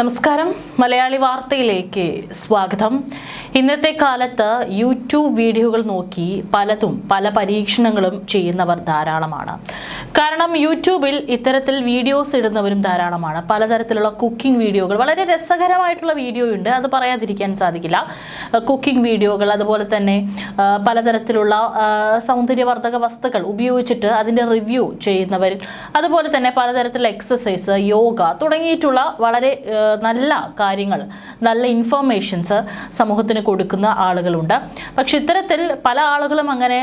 നമസ്കാരം. മലയാളി വാർത്തയിലേക്ക് സ്വാഗതം. ഇന്നത്തെ കാലത്ത് യൂട്യൂബ് വീഡിയോകൾ നോക്കി പലതും പല പരീക്ഷണങ്ങളും ചെയ്യുന്നവർ ധാരാളമാണ്. കാരണം യൂട്യൂബിൽ ഇത്തരത്തിൽ വീഡിയോസ് ഇടുന്നവരും ധാരാളമാണ്. പലതരത്തിലുള്ള കുക്കിംഗ് വീഡിയോകൾ വളരെ രസകരമായിട്ടുള്ള വീഡിയോ ഉണ്ട്. അത് പറയാതിരിക്കാൻ സാധിക്കില്ല. കുക്കിംഗ് വീഡിയോകൾ അതുപോലെ തന്നെ പലതരത്തിലുള്ള സൗന്ദര്യവർദ്ധക വസ്തുക്കൾ ഉപയോഗിച്ചിട്ട് അതിന്റെ റിവ്യൂ ചെയ്യുന്നവർ അതുപോലെ തന്നെ പലതരത്തിലുള്ള എക്സസൈസ് യോഗ തുടങ്ങിയിട്ടുള്ള വളരെ നല്ല കാര്യങ്ങൾ നല്ല ഇൻഫർമേഷൻസ് സമൂഹത്തിന് കൊടുക്കുന്ന ആളുകളുണ്ട്. പക്ഷെ ഇത്തരത്തിൽ പല ആളുകളും അങ്ങനെ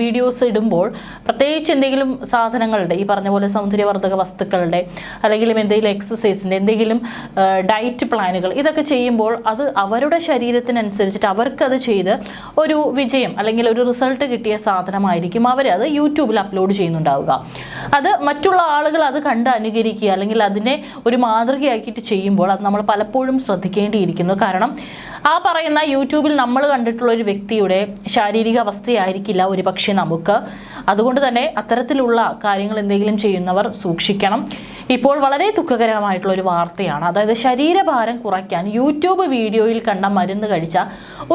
വീഡിയോസ് ഇടുമ്പോൾ പ്രത്യേകിച്ച് എന്തെങ്കിലും സാധനങ്ങളുടെ ഈ പറഞ്ഞ പോലെ സൗന്ദര്യവർദ്ധക വസ്തുക്കളുടെ അല്ലെങ്കിൽ എന്തെങ്കിലും എക്സസൈസിന്റെ എന്തെങ്കിലും ഡയറ്റ് പ്ലാനുകൾ ഇതൊക്കെ ചെയ്യുമ്പോൾ അത് അവരുടെ ശരീരത്തിനനുസരിച്ചിട്ട് അവർക്കത് ചെയ്ത് ഒരു വിജയം അല്ലെങ്കിൽ ഒരു റിസൾട്ട് കിട്ടിയ സാധനമായിരിക്കും അവർ അത് യൂട്യൂബിൽ അപ്ലോഡ് ചെയ്യുന്നുണ്ടാവുക. അത് മറ്റുള്ള ആളുകൾ അത് കണ്ട് അനുകരിക്കുക അല്ലെങ്കിൽ അതിനെ ഒരു മാതൃകയാക്കിയിട്ട് ചെയ്യുമ്പോൾ അത് നമ്മൾ പലപ്പോഴും ശ്രദ്ധിക്കേണ്ടിയിരിക്കുന്നു. കാരണം ആ പറയുന്ന യൂട്യൂബിൽ നമ്മൾ കണ്ടിട്ടുള്ള ഒരു വ്യക്തിയുടെ ശാരീരിക അവസ്ഥയായിരിക്കില്ല ഒരു പക്ഷേ നമുക്ക്. അതുകൊണ്ട് തന്നെ അത്തരത്തിലുള്ള കാര്യങ്ങൾ എന്തെങ്കിലും ചെയ്യുന്നവർ സൂക്ഷിക്കണം. ഇപ്പോൾ വളരെ ദുഃഖകരമായിട്ടുള്ള ഒരു വാർത്തയാണ്. അതായത് ശരീരഭാരം കുറയ്ക്കാൻ യൂട്യൂബ് വീഡിയോയിൽ കണ്ട മരുന്ന് കഴിച്ച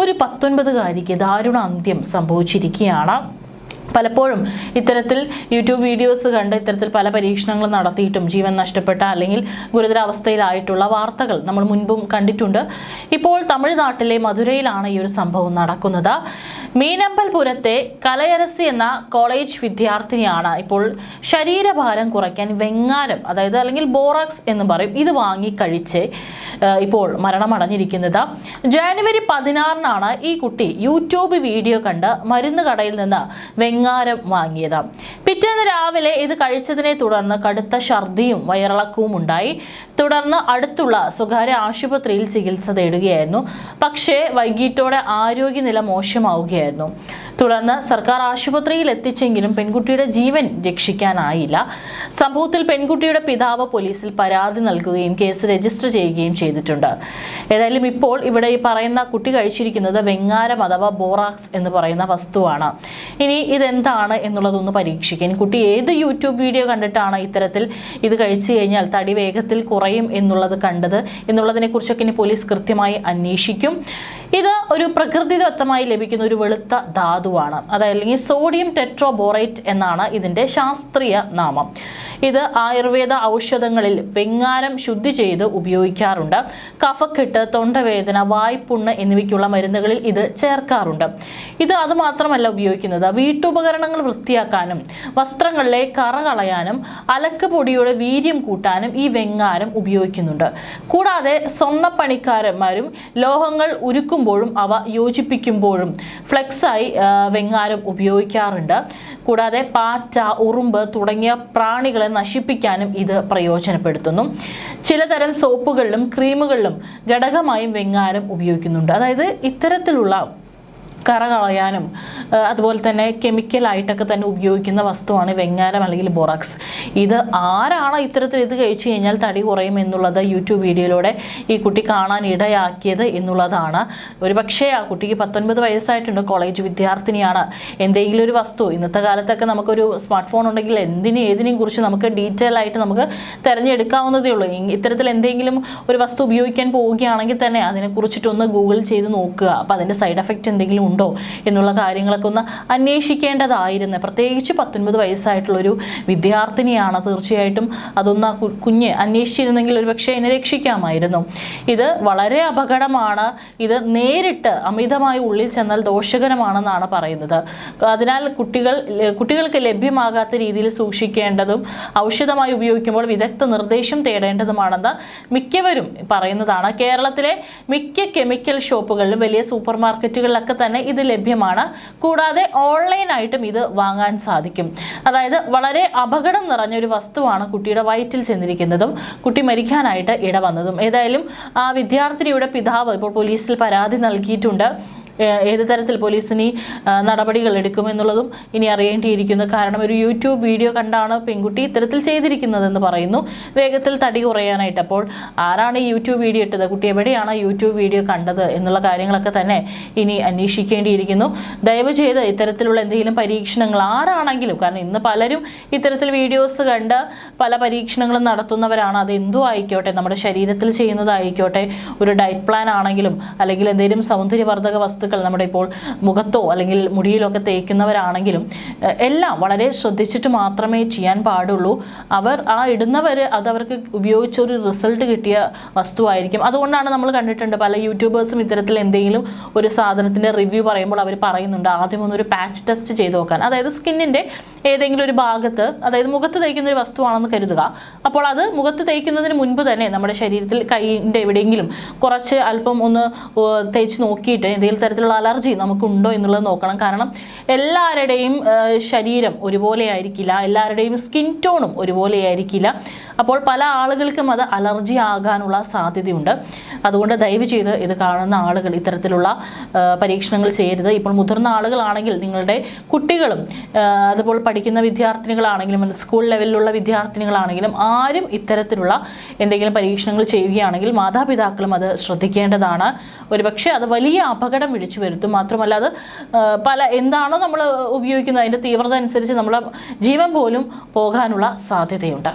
ഒരു പത്തൊൻപതുകാരിക്ക് ദാരുണ അന്ത്യം സംഭവിച്ചിരിക്കുകയാണ്. പലപ്പോഴും ഇത്തരത്തിൽ യൂട്യൂബ് വീഡിയോസ് കണ്ട് ഇത്തരത്തിൽ പല പരീക്ഷണങ്ങൾ നടത്തിയിട്ടും ജീവൻ നഷ്ടപ്പെട്ട അല്ലെങ്കിൽ ഗുരുതരാവസ്ഥയിലായിട്ടുള്ള വാർത്തകൾ നമ്മൾ മുൻപും കണ്ടിട്ടുണ്ട്. ഇപ്പോൾ തമിഴ്നാട്ടിലെ മധുരയിലാണ് ഈ ഒരു സംഭവം നടക്കുന്നത്. മീനമ്പൽപുരത്തെ കലയരസി എന്ന കോളേജ് വിദ്യാർത്ഥിനിയാണ്. ഇപ്പോൾ ശരീരഭാരം കുറയ്ക്കാൻ വെങ്ങാരം അതായത് അല്ലെങ്കിൽ ബോറാക്സ് എന്ന് പറയും ഇത് വാങ്ങി കഴിച്ച് ഇപ്പോൾ മരണമടഞ്ഞിരിക്കുന്നത്. ജാനുവരി പതിനാറിനാണ് ഈ കുട്ടി യൂട്യൂബ് വീഡിയോ കണ്ട് മരുന്ന് കടയിൽ നിന്ന് വെങ്ങാരം വാങ്ങിയത്. പിറ്റേന്ന് രാവിലെ ഇത് കഴിച്ചതിനെ തുടർന്ന് കടുത്ത ഛർദിയും വയറിളക്കവും ഉണ്ടായി. തുടർന്ന് അടുത്തുള്ള സ്വകാര്യ ആശുപത്രിയിൽ ചികിത്സ തേടുകയായിരുന്നു. പക്ഷേ വൈകിട്ടോടെ ആരോഗ്യനില മോശമാവുകയായിരുന്നു. ഉണ്ടായിരുന്നു. തുടർന്ന് സർക്കാർ ആശുപത്രിയിൽ എത്തിച്ചെങ്കിലും പെൺകുട്ടിയുടെ ജീവൻ രക്ഷിക്കാനായില്ല. സംഭവത്തിൽ പെൺകുട്ടിയുടെ പിതാവ് പോലീസിൽ പരാതി നൽകുകയും കേസ് രജിസ്റ്റർ ചെയ്യുകയും ചെയ്തിട്ടുണ്ട്. ഏതായാലും ഇപ്പോൾ ഇവിടെ ഈ പറയുന്ന കുട്ടി കഴിച്ചിരിക്കുന്നത് വെങ്ങാരം അഥവാ ബോറാക്സ് എന്ന് പറയുന്ന വസ്തുവാണ്. ഇനി ഇതെന്താണ് എന്നുള്ളതൊന്ന് പരീക്ഷിക്കാൻ കുട്ടി ഏത് യൂട്യൂബ് വീഡിയോ കണ്ടിട്ടാണ് ഇത്തരത്തിൽ ഇത് കഴിച്ചു കഴിഞ്ഞാൽ തടി വേഗത്തിൽ കുറയും എന്നുള്ളത് കണ്ടത്? എന്നുള്ളതിനെ കുറിച്ചൊക്കെ ഇനി പോലീസ് കൃത്യമായി അന്വേഷിക്കും. ഇത് ഒരു പ്രകൃതിദത്തമായി ലഭിക്കുന്ന ഒരു വെളുത്ത ധാതുവാണ് അതായത് അല്ലെങ്കിൽ സോഡിയം ടെട്രോബോറേറ്റ് എന്നാണ് ഇതിന്റെ ശാസ്ത്രീയ നാമം. ഇത് ആയുർവേദ ഔഷധങ്ങളിൽ വെങ്ങാരം ശുദ്ധി ചെയ്ത് ഉപയോഗിക്കാറുണ്ട്. കഫക്കെട്ട് തൊണ്ടവേദന വായ്പുണ്ണ് എന്നിവയ്ക്കുള്ള മരുന്നുകളിൽ ഇത് ചേർക്കാറുണ്ട്. ഇത് അതുമാത്രമല്ല ഉപയോഗിക്കുന്നത്. വീട്ടുപകരണങ്ങൾ വൃത്തിയാക്കാനും വസ്ത്രങ്ങളിലെ കറ കളയാനും അലക്ക് പൊടിയുടെ വീര്യം കൂട്ടാനും ഈ വെങ്ങാരം ഉപയോഗിക്കുന്നുണ്ട്. കൂടാതെ സ്വർണപ്പണിക്കാരന്മാരും ലോഹങ്ങൾ ഉരുക്കുമ്പോഴും അവ യോജിപ്പിക്കുമ്പോഴും ഫ്ലെക്സായി വെങ്ങാരം ഉപയോഗിക്കാറുണ്ട്. കൂടാതെ പാറ്റ ഉറുമ്പ് തുടങ്ങിയ പ്രാണികളെ നശിപ്പിക്കാനും ഇത് പ്രയോജനപ്പെടുത്തുന്നു. ചിലതരം സോപ്പുകളിലും ക്രീമുകളിലും ഘടകമായും വെങ്ങാരം ഉപയോഗിക്കുന്നുണ്ട്. അതായത് ഇത്തരത്തിലുള്ള കറ കളയാനും അതുപോലെ തന്നെ കെമിക്കലായിട്ടൊക്കെ തന്നെ ഉപയോഗിക്കുന്ന വസ്തുവാണ് വെങ്ങാരം അല്ലെങ്കിൽ ബൊറാക്സ്. ഇത് ആരാണ് ഇത്തരത്തിൽ ഇത് കഴിച്ചു കഴിഞ്ഞാൽ തടി കുറയും എന്നുള്ളത് യൂട്യൂബ് വീഡിയോയിലൂടെ ഈ കുട്ടി കാണാൻ ഇടയാക്കിയത് എന്നുള്ളതാണ്. ഒരു പക്ഷേ ആ കുട്ടിക്ക് പത്തൊൻപത് വയസ്സായിട്ടുണ്ട് കോളേജ് വിദ്യാർത്ഥിനിയാണ്. എന്തെങ്കിലും ഒരു വസ്തു ഇന്നത്തെ കാലത്തൊക്കെ നമുക്കൊരു സ്മാർട്ട് ഫോൺ ഉണ്ടെങ്കിൽ എന്തിനും ഏതിനെയും കുറിച്ച് നമുക്ക് ഡീറ്റെയിൽ ആയിട്ട് നമുക്ക് തിരഞ്ഞെടുക്കാവുന്നതേ ഉള്ളൂ. ഇത്തരത്തിൽ എന്തെങ്കിലും ഒരു വസ്തു ഉപയോഗിക്കാൻ പോവുകയാണെങ്കിൽ തന്നെ അതിനെക്കുറിച്ചിട്ടൊന്ന് ഗൂഗിൾ ചെയ്ത് നോക്കുക. അപ്പോൾ അതിന്റെ സൈഡ് എഫക്റ്റ് എന്തെങ്കിലും ഉണ്ടോ എന്നുള്ള കാര്യങ്ങളൊക്കെ ഒന്ന് അന്വേഷിക്കേണ്ടതായിരുന്നു. പ്രത്യേകിച്ച് പത്തൊൻപത് വയസ്സായിട്ടുള്ളൊരു വിദ്യാർത്ഥിനിയാണ് തീർച്ചയായിട്ടും അതൊന്ന് കുഞ്ഞ് അന്വേഷിച്ചിരുന്നെങ്കിൽ ഒരു പക്ഷേ എന്നെ രക്ഷിക്കാമായിരുന്നു. ഇത് വളരെ അപകടമാണ്. ഇത് നേരിട്ട് അമിതമായി ഉള്ളിൽ ചെന്നാൽ ദോഷകരമാണെന്നാണ് പറയുന്നത്. അതിനാൽ കുട്ടികൾ കുട്ടികൾക്ക് ലഭ്യമാകാത്ത രീതിയിൽ സൂക്ഷിക്കേണ്ടതും ഔഷധമായി ഉപയോഗിക്കുമ്പോൾ വിദഗ്ധ നിർദ്ദേശം തേടേണ്ടതുമാണെന്ന് മിക്കവരും പറയുന്നതാണ്. കേരളത്തിലെ മിക്ക കെമിക്കൽ ഷോപ്പുകളിലും വലിയ സൂപ്പർ മാർക്കറ്റുകളിലൊക്കെ തന്നെ ഇത് ലഭ്യമാണ്. കൂടാതെ ഓൺലൈനായിട്ടും ഇത് വാങ്ങാൻ സാധിക്കും. അതായത് വളരെ അപകടം നിറഞ്ഞ ഒരു വസ്തുവാണ് കുട്ടിയുടെ വയറ്റിൽ ചെന്നിരിക്കുന്നതും കുട്ടി മരിക്കാനായിട്ട് ഇടവന്നതും. ഏതായാലും ആ വിദ്യാർത്ഥിനിയുടെ പിതാവ് ഇപ്പോൾ പോലീസിൽ പരാതി നൽകിയിട്ടുണ്ട്. ഏത് തരത്തിൽ പോലീസിന് നടപടികൾ എടുക്കുമെന്നുള്ളതും ഇനി അറിയേണ്ടിയിരിക്കുന്നു. കാരണം ഒരു യൂട്യൂബ് വീഡിയോ കണ്ടാണ് പെൺകുട്ടി ഇത്തരത്തിൽ ചെയ്തിരിക്കുന്നതെന്ന് പറയുന്നു. വേഗത്തിൽ തടി കുറയാനായിട്ട് അപ്പോൾ ആരാണ് ഈ യൂട്യൂബ് വീഡിയോ ഇട്ടത്? കുട്ടി എവിടെയാണ് യൂട്യൂബ് വീഡിയോ കണ്ടത്? എന്നുള്ള കാര്യങ്ങളൊക്കെ തന്നെ ഇനി അന്വേഷിക്കേണ്ടിയിരിക്കുന്നു. ദയവ് ചെയ്ത് ഇത്തരത്തിലുള്ള എന്തെങ്കിലും പരീക്ഷണങ്ങൾ ആരാണെങ്കിലും കാരണം ഇന്ന് പലരും ഇത്തരത്തിൽ വീഡിയോസ് കണ്ട് പല പരീക്ഷണങ്ങളും നടത്തുന്നവരാണ്. അത് എന്തോ ആയിക്കോട്ടെ? നമ്മുടെ ശരീരത്തിൽ ചെയ്യുന്നതായിക്കോട്ടെ? ഒരു ഡയറ്റ് പ്ലാൻ ആണെങ്കിലും അല്ലെങ്കിൽ എന്തെങ്കിലും സൗന്ദര്യവർദ്ധക വസ്തുക്കൾ നമ്മുടെ ഇപ്പോൾ മുഖത്തോ അല്ലെങ്കിൽ മുടിയിലോ ഒക്കെ തേക്കുന്നവരാണെങ്കിലും എല്ലാം വളരെ ശ്രദ്ധിച്ചിട്ട് മാത്രമേ ചെയ്യാൻ പാടുള്ളൂ. അവർ ആ ഇടുന്നവർ അത് അവർക്ക് ഉപയോഗിച്ച ഒരു റിസൾട്ട് കിട്ടിയ വസ്തുവായിരിക്കും. അതുകൊണ്ടാണ് നമ്മൾ കണ്ടിട്ടുണ്ട് പല യൂട്യൂബേഴ്സും ഇത്തരത്തിൽ എന്തെങ്കിലും ഒരു സാധനത്തിന്റെ റിവ്യൂ പറയുമ്പോൾ അവർ പറയുന്നുണ്ട് ആദ്യം ഒന്നൊരു പാച്ച് ടെസ്റ്റ് ചെയ്ത് നോക്കാൻ. അതായത് സ്കിന്നിന്റെ ഏതെങ്കിലും ഒരു ഭാഗത്ത് അതായത് മുഖത്ത് തേക്കുന്ന ഒരു വസ്തുവാണെന്ന് കരുതുക. അപ്പോൾ അത് മുഖത്ത് തേക്കുന്നതിന് മുൻപ് തന്നെ നമ്മുടെ ശരീരത്തിൽ കൈയിന്റെ എവിടെയെങ്കിലും കുറച്ച് അല്പം ഒന്ന് തേച്ച് നോക്കിയിട്ട് എന്തെങ്കിലും തരത്തിലുള്ള അലർജി നമുക്കുണ്ടോ എന്നുള്ളത് നോക്കണം. കാരണം എല്ലാവരുടെയും ശരീരം ഒരുപോലെ ആയിരിക്കില്ല എല്ലാവരുടെയും സ്കിൻ ടോണും ഒരുപോലെ ആയിരിക്കില്ല അപ്പോൾ പല ആളുകൾക്കും അത് അലർജി ആകാനുള്ള സാധ്യതയുണ്ട്. അതുകൊണ്ട് ദയവ് ചെയ്ത് ഇത് കാണുന്ന ആളുകൾ ഇത്തരത്തിലുള്ള പരീക്ഷണങ്ങൾ ചെയ്യരുത്. ഇപ്പോൾ മുതിർന്ന ആളുകളാണെങ്കിൽ നിങ്ങളുടെ കുട്ടികളും അതുപോലെ പഠിക്കുന്ന വിദ്യാർത്ഥിനികളാണെങ്കിലും സ്കൂൾ ലെവലിലുള്ള വിദ്യാർത്ഥിനികളാണെങ്കിലും ആരും ഇത്തരത്തിലുള്ള എന്തെങ്കിലും പരീക്ഷണങ്ങൾ ചെയ്യുകയാണെങ്കിൽ മാതാപിതാക്കളും അത് ശ്രദ്ധിക്കേണ്ടതാണ്. ഒരുപക്ഷെ അത് വലിയ അപകടം വിളിച്ചു വരുത്തും. മാത്രമല്ല അത് പല എന്താണോ നമ്മൾ ഉപയോഗിക്കുന്നത് അതിന്റെ തീവ്രത അനുസരിച്ച് നമ്മുടെ ജീവൻ പോലും പോകാനുള്ള സാധ്യതയുണ്ട്.